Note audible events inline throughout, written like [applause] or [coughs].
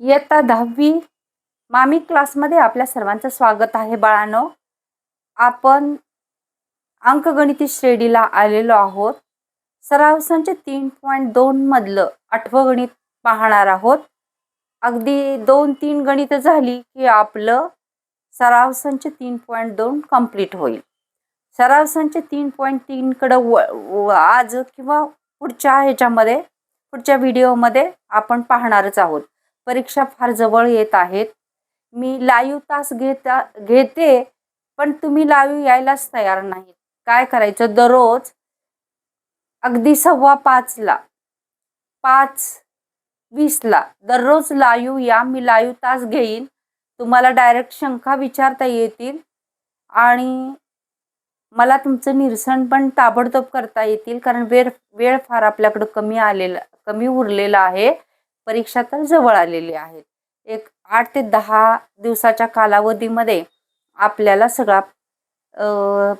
इयत्ता दहावी मामी क्लासमध्ये आपल्या सर्वांचं स्वागत आहे बाळानो. आपण अंकगणिती श्रेणीला आलेलो आहोत. सराव संच तीन पॉईंट दोनमधलं आठवं गणित पाहणार आहोत. अगदी दोन तीन गणितं झाली की आपलं सराव संच तीन पॉईंट दोन कंप्लीट होईल. सराव संच तीन पॉईंट तीनकडं व- आज किंवा पुढच्या ह्याच्यामध्ये पुढच्या व्हिडिओमध्ये आपण पाहणारच आहोत. परीक्षा फार जवळ येत आहेत. मी लाईव्ह तास घेता घेते पण तुम्ही लाईव्ह यायलाच तयार नाहीत. काय करायचं? दररोज अगदी सव्वा पाचला पाच वीसला दररोज लाईव्ह या. मी लाईव्ह तास घेईन. तुम्हाला डायरेक्ट शंका विचारता येतील आणि मला तुमचं निरसन पण ताबडतोब करता येतील कारण वेळ वेळ फार आपल्याकडं कमी आलेला कमी उरलेला आहे. परीक्षा तर जवळ आलेली आहेत एक आठ ते दहा दिवसाच्या कालावधीमध्ये आपल्याला सगळा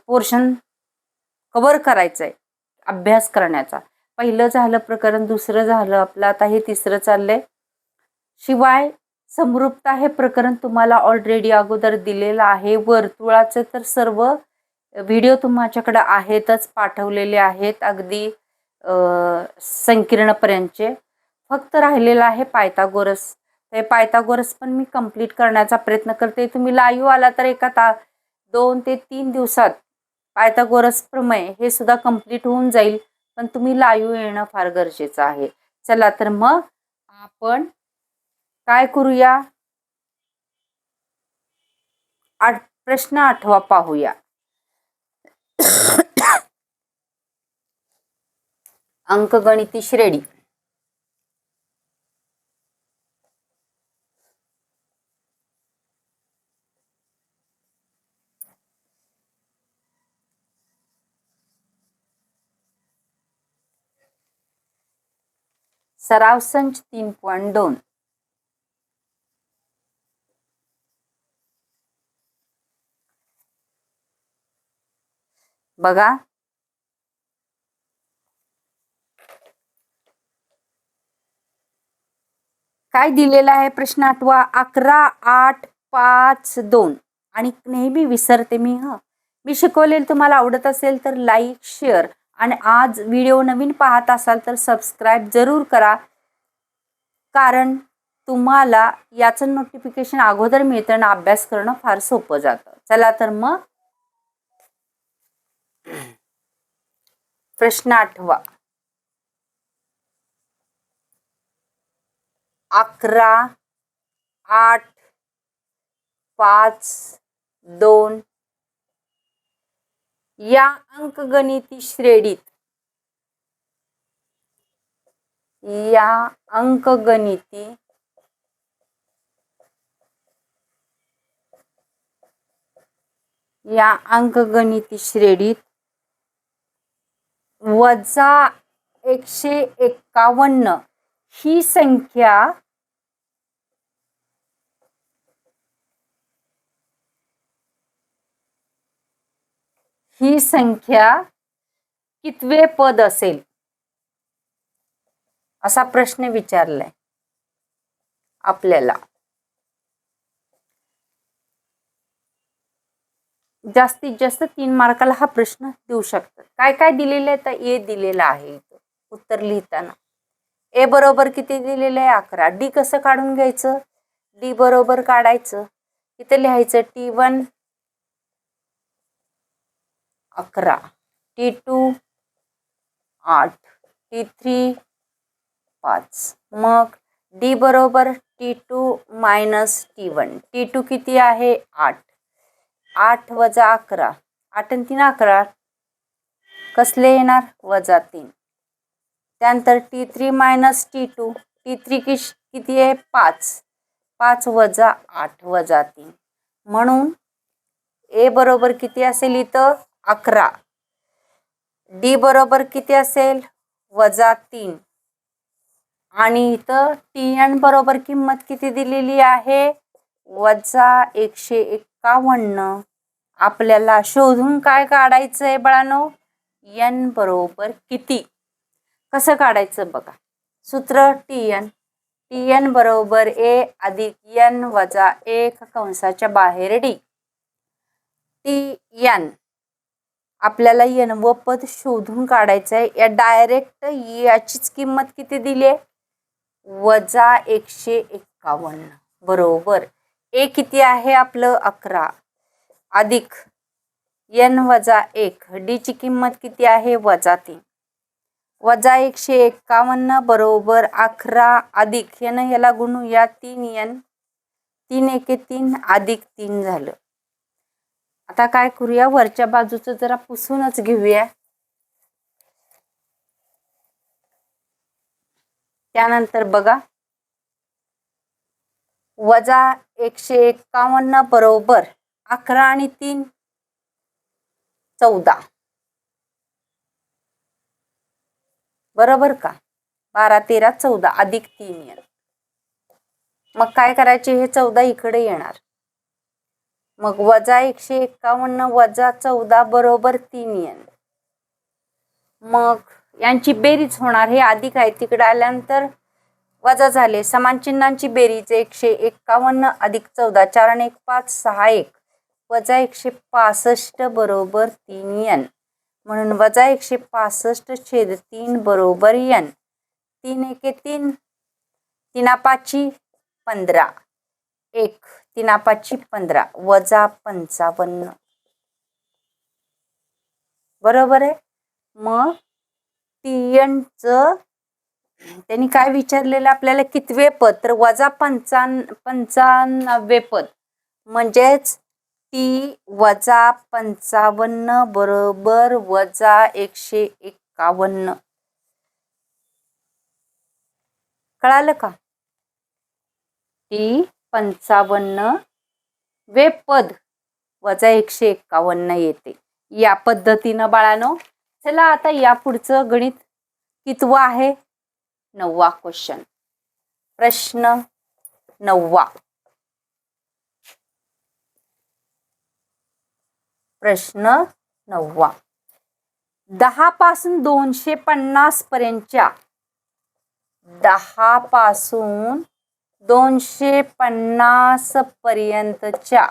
पोर्शन कवर करायचं आहे अभ्यास करण्याचा. पहिलं झालं प्रकरण दुसरं झालं आपलं आता हे तिसरं चाललंय. शिवाय समरूपता हे प्रकरण तुम्हाला ऑलरेडी अगोदर दिलेलं आहे. वर्तुळाचं तर सर्व व्हिडिओ तुमच्याकडे आहेतच पाठवलेले आहेत. अगदी संकीर्णपर्यंतचे. फक्त राहिलेलं आहे पायथागोरस. ते पायथागोरस पण मी कंप्लीट करण्याचा प्रयत्न करते. तुम्ही लाईव्ह आला तर एका ता दोन ते तीन दिवसात पायथागोरस प्रमेय हे सुद्धा कंप्लीट होऊन जाईल. पण तुम्ही लाईव्ह येणं फार गरजेचं आहे. चला तर मग आपण काय करूया? आठ प्रश्न आठवा पाहूया. अंकगणिती श्रेणी. सराव संच तीन पॉईंट दोन. बघा. काय दिलेला आहे प्रश्न आठवा? अकरा आठ पाच दोन. आणि नेहमी विसरते मी ह. मी शिकवलेलं तुम्हाला आवडत असेल तर लाईक शेअर आणि आज व्हिडिओ नवीन पाहत असाल तर सबस्क्राईब जरूर करा. कारण तुम्हाला याचं नोटिफिकेशन अगोदर मिळतं ना अभ्यास करणं फार सोपं जातं. चला तर मग प्रश्न आठवा. अकरा आठ पाच दोन या अंकगणिती श्रेणीत या अंकगणिती या अंकगणिती श्रेणीत वजा एकशे एक्कावन्न ही संख्या ही संख्या कितवे पद असेल? असा प्रश्न विचारलाय आपल्याला. जास्तीत जास्त तीन मार्काला हा प्रश्न देऊ शकतात. काय काय दिलेलं आहे? तर ए दिलेलं आहे इथं. उत्तर लिहिताना. ए बरोबर किती दिलेलं आहे? अकरा. डी कसं काढून घ्यायचं? डी बरोबर काढायचं. इथं लिहायचं टी वन अकरा. टी टू आठ. टी थ्री पाच. मग डी बरोबर T two minus T one T two किती आहे? आठ. आठ वजा अकरा. आठ आणि तीन अकरा. कसले येणार? वजा तीन. त्यानंतर T three minus T two T three किश किती आहे? पाच. पाच वजा आठ वजा तीन. म्हणून ए बरोबर किती असेल इथं? अकरा. डी बरोबर किती असेल? वजा तीन. आणि इथं टी एन बरोबर किंमत किती दिलेली आहे? वजा एकशे एक्कावन्न. आपल्याला शोधून काय काढायचं आहे बाळानो? एन बरोबर किती? कसं काढायचं बघा. सूत्र टी एन टी एन बरोबर ए अधिक एन वजा एक कंसाच्या बाहेर डी. टी एन आपल्याला एन व पद शोधून काढायचं आहे या डायरेक्ट याचीच किंमत किती दिली आहे? वजा एकशे एक्कावन्न बरोबर. ए किती आहे आपलं? अकरा. अधिक एन वजा एक. डीची किंमत किती आहे? वजा तीन. वजा एकशे एक्कावन्न बरोबर. अकरा अधिक यानं याला गुणूया तीन एन. तीन एके तीन अधिक तीन झालं. आता काय करूया? वरच्या बाजूचं जरा पुसूनच घेऊया. त्यानंतर बघा. वजा एकशे एक्कावन्न बरोबर अकरा आणि तीन चौदा. बरोबर का? बारा तेरा चौदा अधिक तीन येणार. मग काय करायचे? हे चौदा इकडे येणार. मग वजा एकशे एक्कावन्न वजा चौदा बरोबर तीन येईल मग यांची बेरीज होणार हे अधिक आहे तिकडे आल्यानंतर वजा झाले. समान चिन्हांची बेरीज एकशे एक्कावन्न अधिक चौदा चार आणि एक पाच सहा एक. वजा एकशे पासष्ट बरोबर तीन एन म्हणून वजा एकशे पासष्ट छेद तीन बरोबर एन तीन एके तीन तीना पाची पंधरा. एक तीना पाचशे पंधरा वजा पंचावन्न. बरोबर आहे? मग टीएनचं त्यांनी काय विचारलेलं? आपल्याला कितवे पद? तर वजा पंचान पंचानव्वे पद. म्हणजेच टी वजा पंचावन्न बरोबर वजा एकशे एक्कावन्न. कळालं का? टी पंचावन्न वे पद वजा एकशे एक्कावन्न येते. या पद्धतीनं बाळानो चला आता या पुढचं गणित कितवं आहे? नववा क्वेश्चन प्रश्न नववा. प्रश्न नववा. दहा पासून दोनशे पन्नास पर्यंतच्या दहा पासून दोनशे पन्नास पर्यंतच्या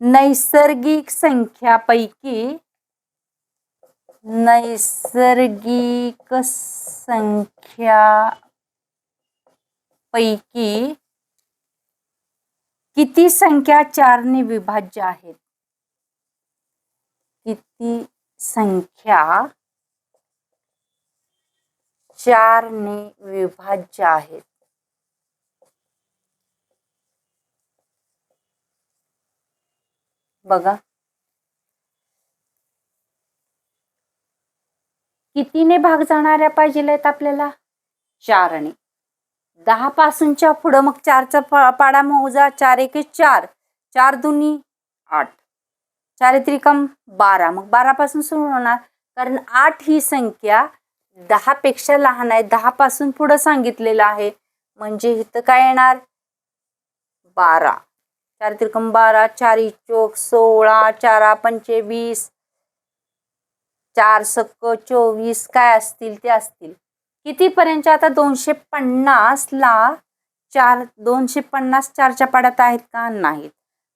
नैसर्गिक संख्यापैकी नैसर्गिक संख्या पैकी किती संख्या चारने विभाज्य आहेत? किती संख्या चारने विभाज्य आहेत. बघा. कितीने भाग जाणाऱ्या पाहिजे आहेत आपल्याला? चारने. दहा पासूनच्या पुढं मग चारचा पाडा मोजा चार एक चार. चार दुनी आठ. चार त्रिकम बारा. मग बारा पासून सुरू होणार. कारण आठ ही संख्या दहा पेक्षा लहान आहे. दहा पासून पुढं सांगितलेलं आहे. म्हणजे इथं काय येणार? बारा. चार त्रिकम बारा चार चोक सोळा चारा पंचे वीस चार सक्क चोवीस काय असतील ते असतील. कितीपर्यंत? आता दोनशे पन्नासला चार दोनशे पन्नास चारच्या पाड्यात आहेत का? नाहीत.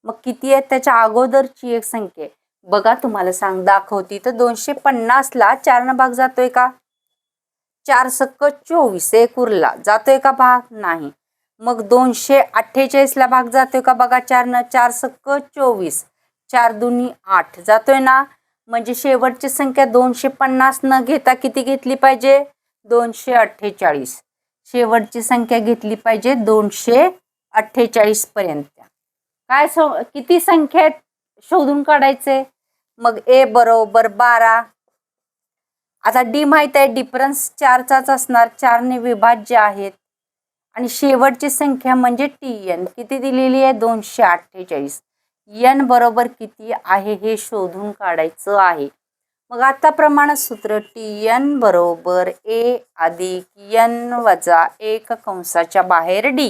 मग किती आहेत? त्याच्या अगोदरची एक संख्या आहे. बघा तुम्हाला सांग दाखवती. तर दोनशे पन्नासला चारनं भाग जातोय का? चार सक्क चोवीस एक उरला. जातोय का भाग? नाही. मग दोनशे अठ्ठेचाळीसला भाग जातोय का बघा चारनं? चार सक्क चोवीस. चार दुनी आठ. जातोय ना? म्हणजे शेवटची संख्या दोनशे पन्नास न घेता किती घेतली पाहिजे? दोनशे अठ्ठेचाळीस. शेवटची संख्या घेतली पाहिजे दोनशे अठ्ठेचाळीस पर्यंत. काय स किती संख्या आहेत शोधून काढायचे? मग ए बरोबर बारा आता डी माहीत आहे डिफरन्स चारचाच असणार. चारने विभाज्य आहेत. आणि शेवटची संख्या म्हणजे टी एन किती दिलेली आहे? दोनशे अठ्ठेचाळीस. एन बरोबर किती आहे हे शोधून काढायचं आहे. मग आताप्रमाणे सूत्र टी एन बरोबर ए अधिक एन वजा एक कंसाच्या बाहेर डी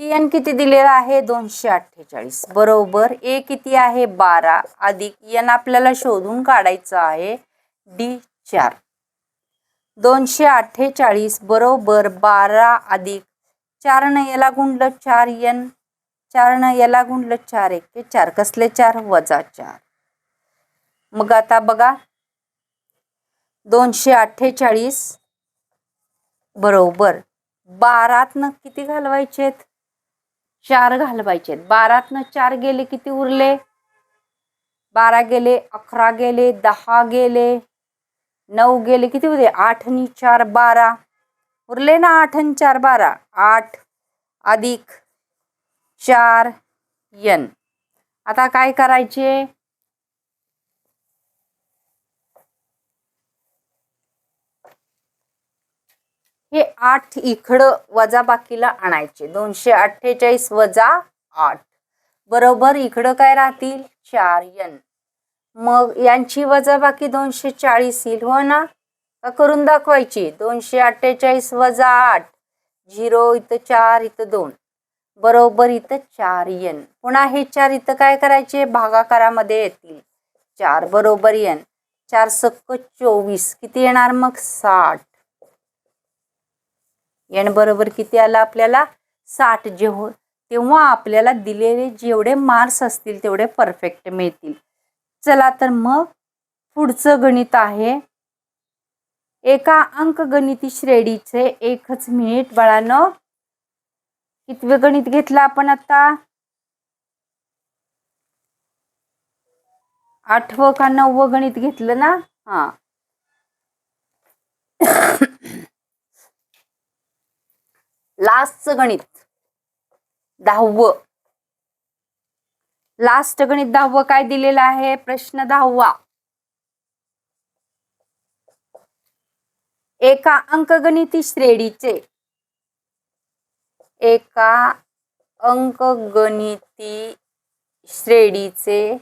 टी एन किती दिलेला आहे? दोनशे अठ्ठेचाळीस. बरोबर ए किती आहे? बारा अधिक एन आपल्याला शोधून काढायचं आहे. डी चार. दोनशे अठ्ठेचाळीस बरोबर बारा अधिक चार न याला गुंडलं चार यन चार न याला गुंडलं चार एक चार कसले चार? वजा चार. मग आता बघा. दोनशे अठ्ठेचाळीस बरोबर बारातनं किती घालवायचेत? चार घालवायचेत. बारातनं चार गेले किती उरले? बारा गेले अकरा गेले दहा गेले नऊ गेले किती होते? आठ आणि चार बारा. उरले ना आठ आणि चार बारा. आठ अधिक चार यन आता काय करायचे? हे आठ इकडं वजा बाकीला आणायचे. दोनशे अठ्ठेचाळीस वजा आठ. बरोबर इकडं काय राहतील? चार यन मग यांची वजा बाकी दोनशे चाळीस येईल हो ना? करून दाखवायची? दोनशे अठ्ठेचाळीस वजा आठ झिरो इथं चार इथं दोन. बरोबर इथं चार यन. पुन्हा हे चार इथं काय करायचे? भागाकारामध्ये येतील. चार बरोबर यन. चार सक्क चोवीस. किती येणार मग? साठ. एन बरोबर किती आला आपल्याला? साठ जेव्हा तेव्हा आपल्याला दिलेले जेवढे मार्क्स असतील तेवढे परफेक्ट मिळतील. चला तर मग पुढचं गणित आहे. एका अंकगणिती श्रेणीचे एकच मिनिट बाळानं. कितवे गणित घेतलं आपण आता? आठवं का नववं गणित घेतलं ना? हा. [coughs] लास्टचं गणित. दहावं. लास्ट गणित दहावं काय दिलेलं आहे? प्रश्न दहावा. एका अंकगणिती श्रेणीचे. एका अंकगणिती श्रेणीचे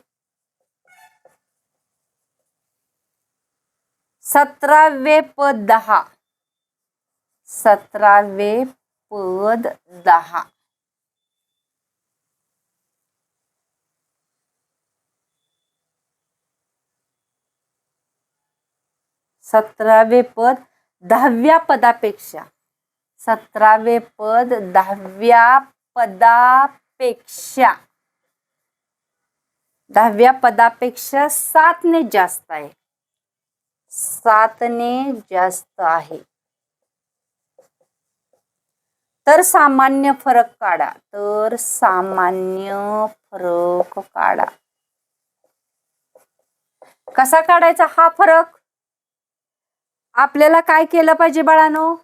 सतरावे पद दहा. सतरावे पद दहा. सतरावे पद दहाव्या पदापेक्षा. सतरावे पद दहाव्या पदापेक्षा. दहाव्या पदापेक्षा सातने जास्त आहे. सातने जास्त आहे. तर सामान्य फरक काढा. तर सामान्य फरक काढा. कसा काढायचा हा फरक? आपल्याला काय केलं पाहिजे बाळानो?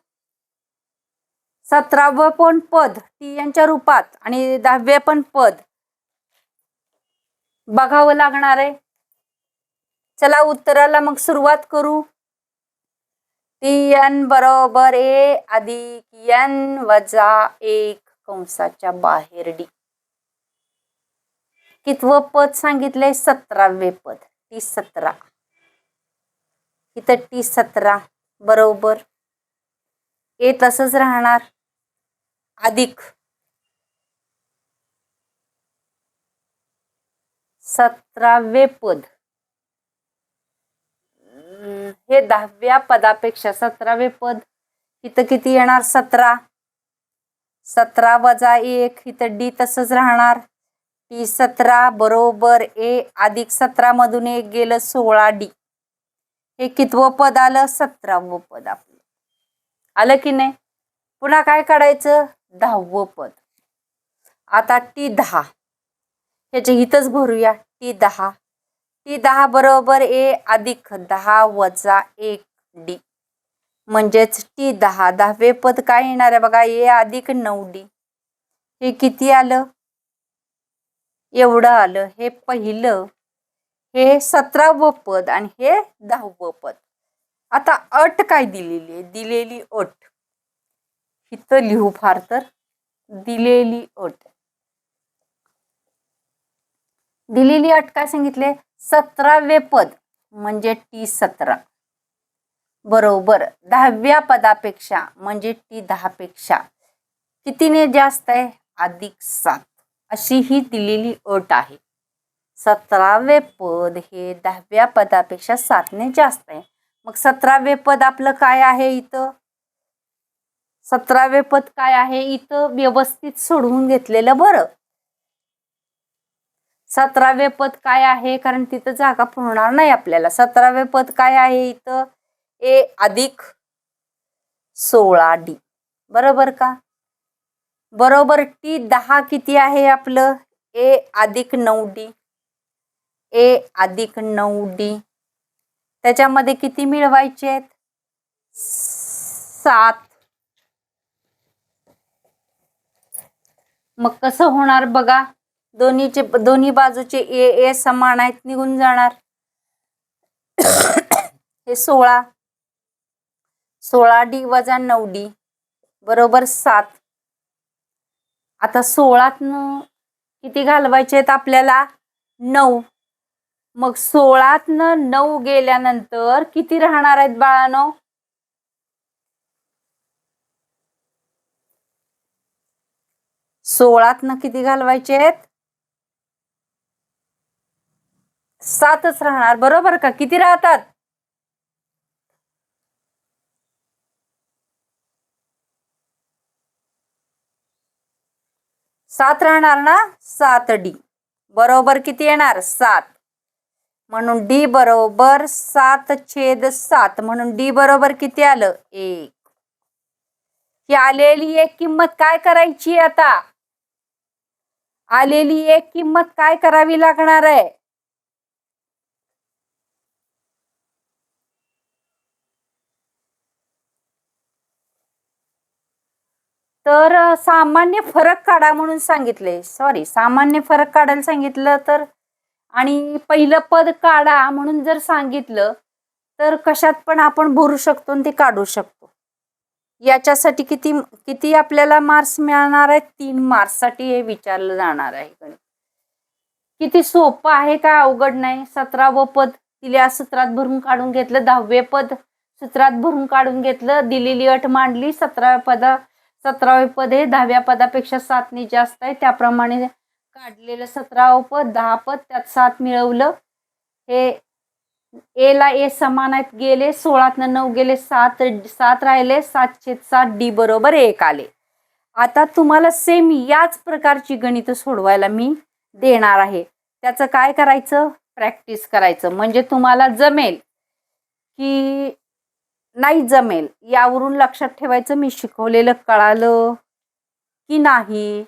सतरावं पण पद टी यांच्या रूपात आणि दहावे पण पद. बघावं लागणार आहे. चला उत्तराला मग सुरुवात करू. टी एन बरोबर ए अधिक एन वजा एक कंसाच्या बाहेर डी. कितवं पद सांगितलंय? सतरावे पद टी सतरा. इथं टी सतरा बरोबर. ए तसंच राहणार. अधिक. सतरावे पद. हे दहाव्या पदापेक्षा सतरावे पद. इथं किती येणार? सतरा. सतरा वजा एक इथं डी तसंच राहणार. टी सतरा बरोबर. ए अधिक सतरामधून एक गेलं सोळा डी. हे कितवं पद आलं? सतरावं पद आपलं. आलं की नाही? पुन्हा काय काढायचं? दहावं पद. आता टी दहा. ह्याच्या इथंच भरूया. टी दहा. टी दहा बरोबर ए अधिक दहा वजा एक डी. म्हणजेच टी दहा. दहावे पद काय येणार आहे बघा? ए अधिक नऊ डी. हे किती आलं? एवढं आलं. हे पहिलं हे सतरावं पद आणि हे दहावं पद. आता अट काय दिलेली आहे? दिलेली अट. इथं लिहू फार तर. दिलेली अट. दिलेली अट काय सांगितले? सतरावे पद म्हणजे टी सतरा. बरोबर. दहाव्या पदापेक्षा म्हणजे टी दहापेक्षा. कितीने जास्त आहे? अधिक सात. अशी ही दिलेली अट आहे. सतरावे पद हे दहाव्या पदापेक्षा सातने जास्त आहे. मग सतरावे पद आपलं काय आहे इथं? सतरावे पद काय आहे इथं? व्यवस्थित सोडवून घेतलेलं बरं. सतरावे पद काय आहे? कारण तिथं जागा पुरणार नाही आपल्याला. सतरावे पद काय आहे इथं? ए अधिक सोळा डी. बरोबर का? बरोबर टी दहा किती आहे आपलं? ए अधिक नऊ डी. ए अधिक नऊ डी. त्याच्यामध्ये किती मिळवायचे आहेत? सात. मग कसं होणार बघा? दोन्हीचे दोन्ही बाजूचे ए ए समान आहेत निघून जाणार. हे सोळा. सोळा डी वजा नऊ डी बरोबर सात. आता सोळात किती घालवायचे आहेत आपल्याला? नऊ. मग सोळातनं नऊ गेल्यानंतर किती राहणार आहेत बाळानो? सोळातनं किती घालवायचे आहेत? सातच राहणार. बरोबर का? किती राहतात? सात राहणार ना? सात डी. बरोबर किती येणार? सात. म्हणून डी बरोबर सात छेद सात म्हणून डी बरोबर किती आलं? एक. ही आलेली एक किंमत काय करायची आता? आलेली एक किंमत काय करावी लागणार आहे? तर सामान्य फरक काढा म्हणून सांगितले. सॉरी सामान्य फरक काढायला सांगितलं तर आणि पहिलं पद काढा म्हणून जर सांगितलं तर कशात पण आपण भरू शकतो आणि ते काढू शकतो. याच्यासाठी किती किती आपल्याला मार्क्स मिळणार आहेत? तीन मार्क्ससाठी हे विचारलं जाणार आहे गणित. किती सोपं आहे का? अवघड नाही. सतरावं पद दिल्या सूत्रात भरून काढून घेतलं. दहावे पद सूत्रात भरून काढून घेतलं. दिलेली अट मांडली. सतराव्या पदा सतरावे पद हे दहाव्या पदापेक्षा सातने जास्त आहे. त्याप्रमाणे काढलेलं सतरावं पद दहा पद त्यात सात मिळवलं. हे ए ला ए समान आहेत गेले. सोळातनं नऊ गेले सात सात राहिले. सातशे सात डी बरोबर एक आले. आता तुम्हाला सेम याच प्रकारची गणितं सोडवायला मी देणार आहे. त्याचं काय करायचं? प्रॅक्टिस करायचं. म्हणजे तुम्हाला जमेल की नाही जमेल यावरून लक्षात ठेवायचं मी शिकवलेलं कळालं की नाही.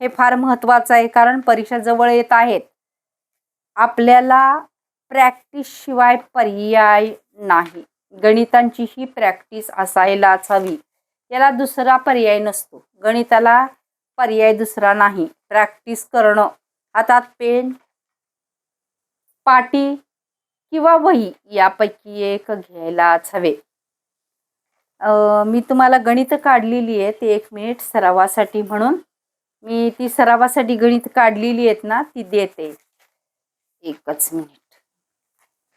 हे फार महत्त्वाचं आहे कारण परीक्षा जवळ येत आहेत. आपल्याला प्रॅक्टिस शिवाय पर्याय नाही. गणितांची ही प्रॅक्टिस असायलाच हवी. याला दुसरा पर्याय नसतो. गणिताला पर्याय दुसरा नाही. प्रॅक्टिस करणं हातात पेन पाटी किंवा वही यापैकी एक घ्यायलाच हवे. मी तुम्हाला गणित काढलेली आहे ते एक मिनिट सरावासाठी म्हणून. मी ती सरावासाठी गणित काढलेली आहेत ना ती देते. एकच मिनिट.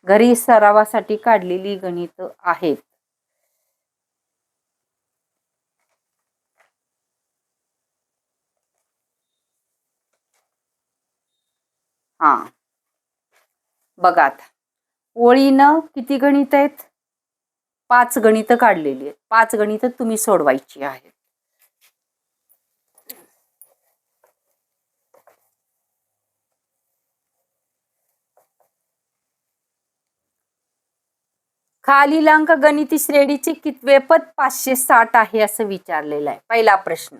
घरी सरावासाठी काढलेली गणित आहेत. हा. बघा आता. ओळीनं किती गणित आहेत? पाच गणितं काढलेली आहेत. पाच गणितं तुम्ही सोडवायची आहेत. खालील अंक गणिती श्रेणीचे कितवे पद? पाचशे साठ आहे असं विचारलेलं आहे. पहिला प्रश्न.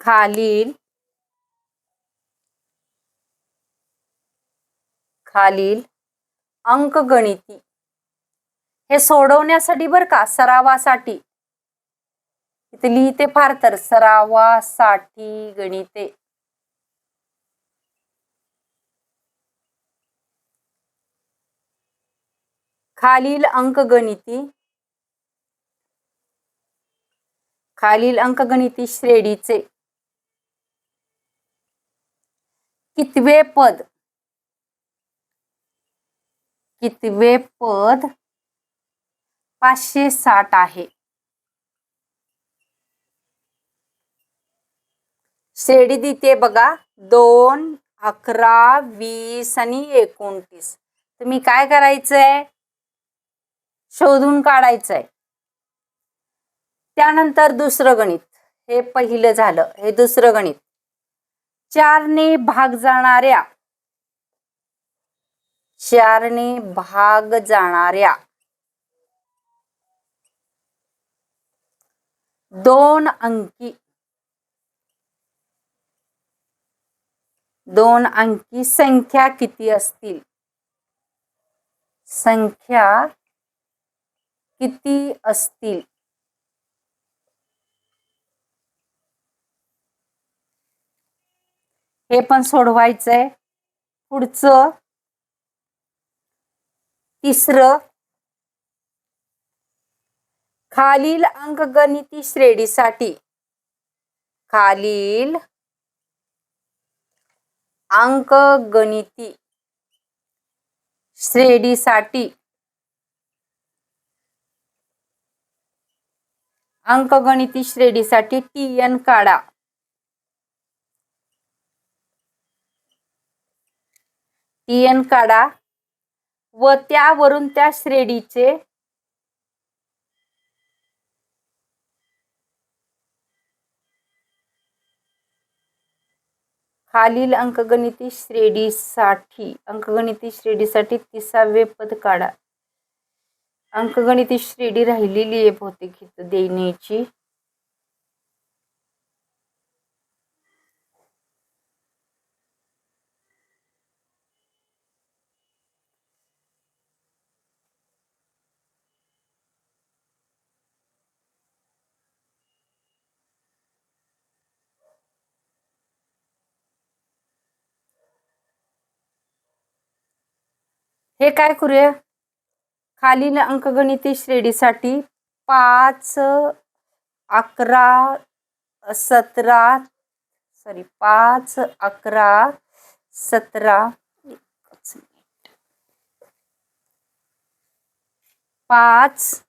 खालील खालील अंकगणिती हे सोडवण्यासाठी बर का सरावासाठी. इथे लिहिते फार तर सरावासाठी गणिते. खालील अंकगणिती खालील अंकगणिती श्रेणीचे. कितवे पद? कितवे पद? पाचशे साठ आहे. श्रेणी देते बघा. दोन अकरा वीस आणि एकोणतीस. तुम्ही काय करायचंय? शोधून काढायचंय. त्यानंतर दुसरं गणित. हे पहिलं झालं. हे दुसरं गणित. चारने भाग जाणाऱ्या. चारने भाग जाणाऱ्या. दोन अंकी. दोन अंकी संख्या किती असतील? संख्या किती असतील? हे पण सोडवायचंय. पुढचं तिसरं खालील अंकगणिती श्रेणीसाठी खालील अंकगणिती श्रेणीसाठी अंकगणिती श्रेणीसाठी टी एन काढा. टी एन काढा. व त्यावरून त्या श्रेणीचे खालील अंकगणिती श्रेणीसाठी अंकगणिती श्रेणीसाठी तिसावे पद काढा. अंकगणिती श्रेणी राहिलेली आहे बहुतेक इथं देण्याची. हे काय करूया? खालील अंकगणिती श्रेणीसाठी पाच अकरा सतरा सॉरी पाच अकरा सतरा पाच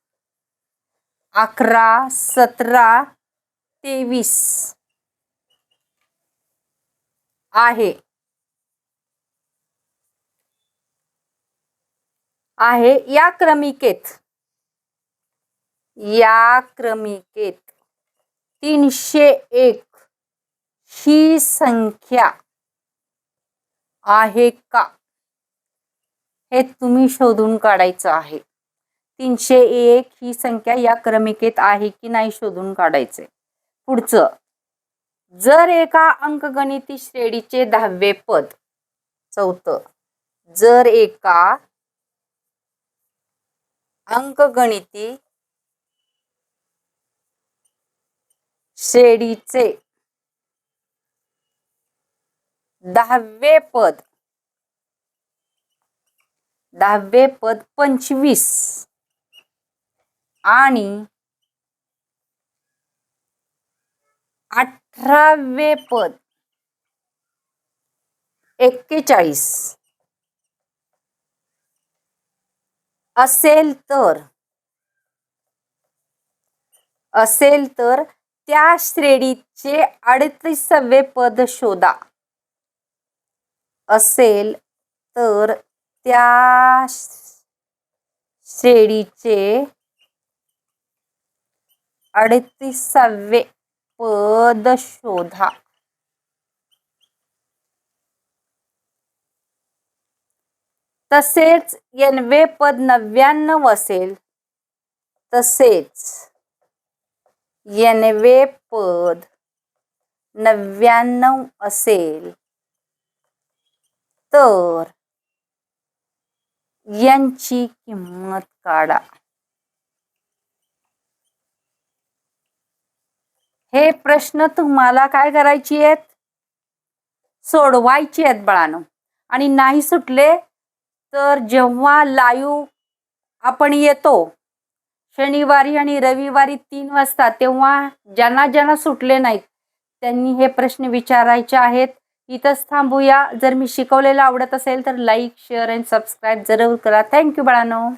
अकरा सतरा तेवीस आहे. आहे या क्रमिकेत. या क्रमिकेत तीनशे एक ही संख्या आहे का? हे तुम्ही शोधून काढायचं आहे. तीनशे एक ही संख्या या क्रमिकेत आहे की नाही शोधून काढायचे पुढचं जर एका अंकगणिती श्रेणीचे दहावे पद चौथं जर एका अंकगणिती श्रेणीचे दहावे पद. दहावे पद पंचवीस. आणि अठरावे पद एक्केचाळीस. असेल तर असेल तर त्या श्रेणीचे अडतीसावे पद शोधा. असेल तर त्या श्रेणीचे अडतीसावे पद शोधा. तसेच एनवे पद नव्याण्णव असेल. तसेच एनवे पद नव्याण्णव असेल. तर यांची किंमत काढा. हे प्रश्न तुम्हाला काय करायची आहेत? सोडवायची आहेत बाळानो. आणि नाही सुटले तर जेव्हा लाईव्ह आपण येतो शनिवारी आणि रविवारी तीन वाजता तेव्हा ज्यांना ज्यांना सुटले नाहीत त्यांनी हे प्रश्न विचारायचे आहेत. इथंच थांबूया. जर मी शिकवलेलं आवडत असेल तर लाईक शेअर अँड सबस्क्राईब जरूर करा. थँक्यू बाळानो.